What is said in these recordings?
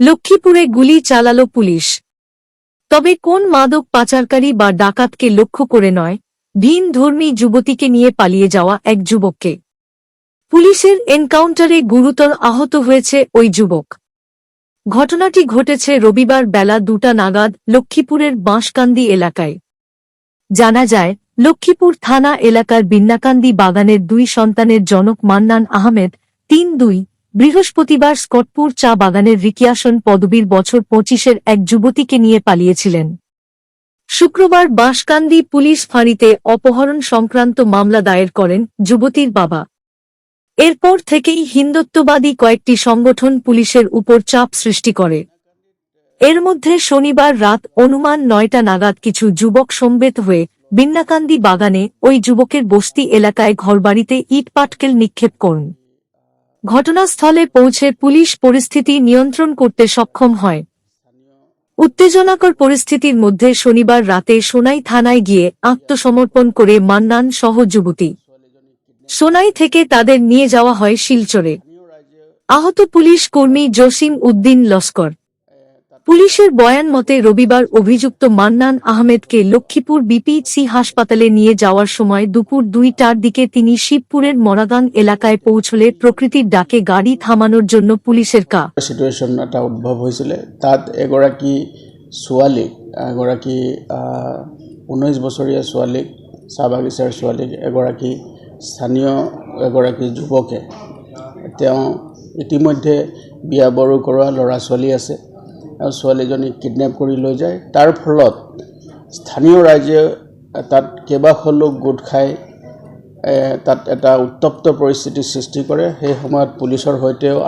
লক্ষ্মীপুরে গুলি চালালো পুলিশ। তবে কোন মাদক পাচারকারী বা ডাকাতকে লক্ষ্য করে নয়, ভিন ধর্মী যুবতীকে নিয়ে পালিয়ে যাওয়া এক যুবককে। পুলিশের এনকাউন্টারে গুরুতর আহত হয়েছে ওই যুবক। ঘটনাটি ঘটেছে রবিবার বেলা দুটা নাগাদ লক্ষ্মীপুরের বাঁশকান্দি এলাকায়। জানা যায়, লক্ষ্মীপুর থানা এলাকার বিন্নাকান্দি বাগানের দুই সন্তানের জনক মান্নান আহমেদ, তিন দুই বৃহস্পতিবার স্কটপুর চা বাগানের রিকিয়াসন পদবীর বছর পঁচিশের এক যুবতীকে নিয়ে পালিয়েছিলেন। শুক্রবার বাঁশকান্দি পুলিশ ফাঁড়িতে অপহরণ সংক্রান্ত মামলা দায়ের করেন যুবতীর বাবা। এরপর থেকেই হিন্দুত্ববাদী কয়েকটি সংগঠন পুলিশের উপর চাপ সৃষ্টি করে। এর মধ্যে শনিবার রাত অনুমান নয়টা নাগাদ কিছু যুবক সমবেত হয়ে বিন্নাকান্দি বাগানে ওই যুবকের বস্তি এলাকায় ঘরবাড়িতে ইট পাটকেল নিক্ষেপ করুন। ঘটনাস্থলে পৌঁছে পুলিশ পরিস্থিতি নিয়ন্ত্রণ করতে সক্ষম হয়। উত্তেজনাকর পরিস্থিতির মধ্যে শনিবার রাতে সোনাই থানায় গিয়ে আত্মসমর্পণ করে মান্নান সহ যুবতী। সোনাই থেকে তাদের নিয়ে যাওয়া হয় শিলচরে। আহত পুলিশ কর্মী জসিম উদ্দিন লস্কর। পুলিশের বয়ান মতে রবিবার অভিযুক্ত মান্নান আহমেদকে লক্ষ্মীপুর বিপিসি হাসপাতালে নিয়ে যাওয়ার সময় দুপুর দুইটার দিকে তিনি শিবপুরের মরাগাং এলাকায় পৌঁছলে প্ৰকৃতিৰ ডাকে গাড়ী থামানোর জন্য পুলিশের কা। চিটুৱেশ্যন এটা উদ্ভৱ হৈছিলে তাত এগৰাকী ছোৱালীক, এগৰাকী ঊনৈছ বছৰীয়া ছোৱালীক, চাহ বাগিচাৰ ছোৱালীক, এগৰাকী স্থানীয়, এগৰাকী যুৱকে, তেওঁ ইতিমধ্যে বিয়া বাৰু কৰোৱা ল'ৰা ছোৱালী আছে। ছোৱালীজনীক কিডনেপ কৰি লৈ যায়। তাৰ ফলত স্থানীয় ৰাইজে তাত কেইবাশ লোক গোট খাই তাত এটা উত্তপ্ত পৰিস্থিতিৰ সৃষ্টি কৰে। সেই সময়ত পুলিচৰ সৈতেও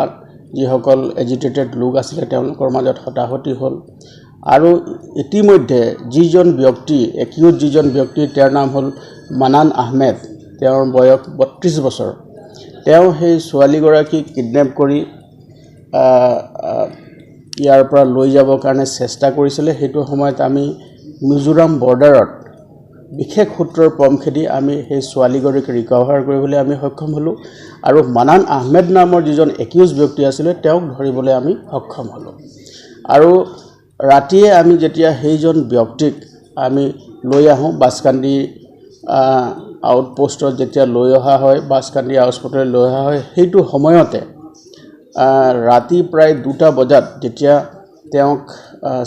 যিসকল এজিটেটেড লোক আছিলে, তেওঁলোকৰ মাজত হতাহতি হ'ল। আৰু ইতিমধ্যে যিজন ব্যক্তি একিউট যিজন ব্যক্তি, তেওঁৰ নাম হ'ল মানান আহমেদ। তেওঁৰ বয়স বত্ৰিছ বছৰ। তেওঁ সেই ছোৱালীগৰাকীক কিডনেপ কৰি ইয়াৰ পৰা লৈ যাবৰ কাৰণে চেষ্টা কৰিছিলে সেইটো সময়ত আমি মিজোৰাম বৰ্ডাৰত বিশেষ সূত্ৰৰ পম খেদি আমি সেই ছোৱালীগৰাকীক ৰিকভাৰ কৰিবলৈ আমি সক্ষম হ'লোঁ আৰু মানান আহমেদ নামৰ যিজন একিউজ ব্যক্তি আছিলে তেওঁক ধৰিবলৈ আমি সক্ষম হ'লোঁ। আৰু ৰাতিয়ে আমি যেতিয়া সেইজন ব্যক্তিক আমি লৈ আহোঁ বাছকান্দি আউটপোষ্টত যেতিয়া লৈ অহা হয় বাছকান্দি আউটপোষ্টলৈ লৈ অহা হয় সেইটো সময়তে ৰাতি প্ৰায় দুটা বজাত যেতিয়া তেওঁক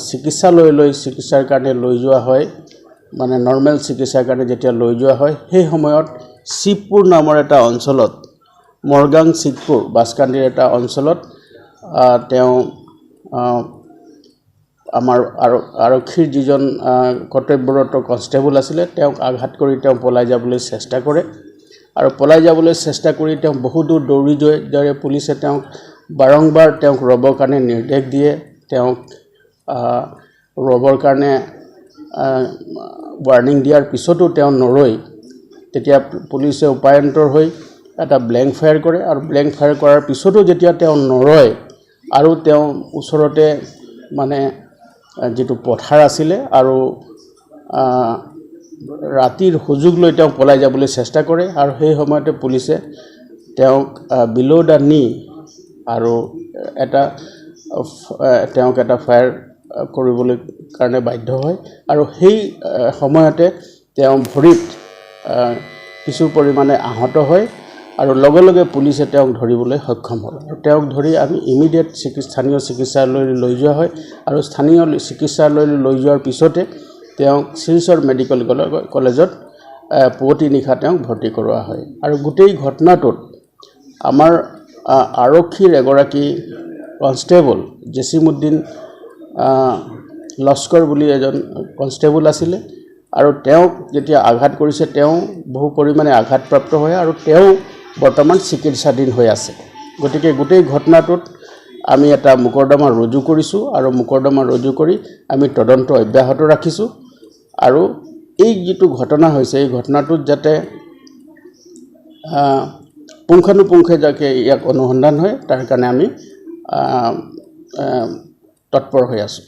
চিকিৎসালয়লৈ চিকিৎসাৰ কাৰণে লৈ যোৱা হয় মানে নৰ্মেল চিকিৎসাৰ কাৰণে যেতিয়া লৈ যোৱা হয়, সেই সময়ত শিৱপুৰ নামৰ এটা অঞ্চলত, মৰগাং শিৱপুৰ বাছকান্দিৰ এটা অঞ্চলত তেওঁ আমাৰ আৰ, আৰক্ষীৰ যিজন কৰ্তব্যৰত কনষ্টেবল আছিলে, তেওঁক আঘাত কৰি তেওঁ পলাই যাবলৈ চেষ্টা কৰে। আৰু পলাই যাবলৈ চেষ্টা কৰি তেওঁ বহু দূৰ যোৱাৰ দৰে পুলিচে তেওঁক বাৰম্বাৰ তেওঁক ৰ'বৰ কাৰণে নিৰ্দেশ দিয়ে তেওঁক ৰ'বৰ কাৰণে ৱাৰ্ণিং দিয়াৰ পিছতো তেওঁ নৰৈ তেতিয়া পুলিচে উপায়ন্তৰ হৈ এটা ব্লেংক ফায়াৰ কৰে আৰু ব্লেংক ফায়াৰ কৰাৰ পিছতো যেতিয়া তেওঁ নৰয় আৰু তেওঁ ওচৰতে মানে যিটো পথাৰ আছিলে আৰু ৰাতিৰ সুযোগ লৈ তেওঁ পলাই যাবলৈ চেষ্টা কৰে আৰু সেই সময়তে পুলিচে তেওঁক বিল' দ্য নি আৰু এটা তেওঁক এটা ফায়াৰ কৰিবলৈ কাৰণে বাধ্য হয়। আৰু সেই সময়তে তেওঁ ভৰিত কিছু পৰিমাণে আহত হয় আৰু লগে লগে পুলিচে তেওঁক ধৰিবলৈ সক্ষম হ'ল। আৰু তেওঁক ধৰি আমি ইমিডিয়েট চিকিৎসা স্থানীয় চিকিৎসালয়লৈ লৈ যোৱা হয় আৰু স্থানীয় চিকিৎসালয়লৈ লৈ যোৱাৰ পিছতে তেওঁক শিলচৰ মেডিকেল কলে- কলেজত পুৱতি নিশা তেওঁক ভৰ্তি কৰোৱা হয়। আৰু গোটেই ঘটনাটোত আমাৰ আৰক্ষীৰ এগৰাকী কনষ্টেবল জেচিমুদ্দিন লস্কৰ বুলি এজন কনষ্টেবল আছিলে আৰু তেওঁক যেতিয়া আঘাত কৰিছে, তেওঁ বহু পৰিমাণে আঘাতপ্ৰাপ্ত হয় আৰু তেওঁ বৰ্তমান চিকিৎসাধীন হৈ আছে। গতিকে গোটেই ঘটনাটোত আমি এটা মোকৰ্দমা ৰুজু কৰিছোঁ আৰু মোকৰ্দমা ৰুজু কৰি আমি তদন্ত অব্যাহত ৰাখিছোঁ আৰু এই যিটো ঘটনা হৈছে, এই ঘটনাটোত যাতে আহ, যাকে ইয়াক অনুসন্ধান হয় তাৰ কাৰণে আমি তৎপৰ হৈ আছোঁ।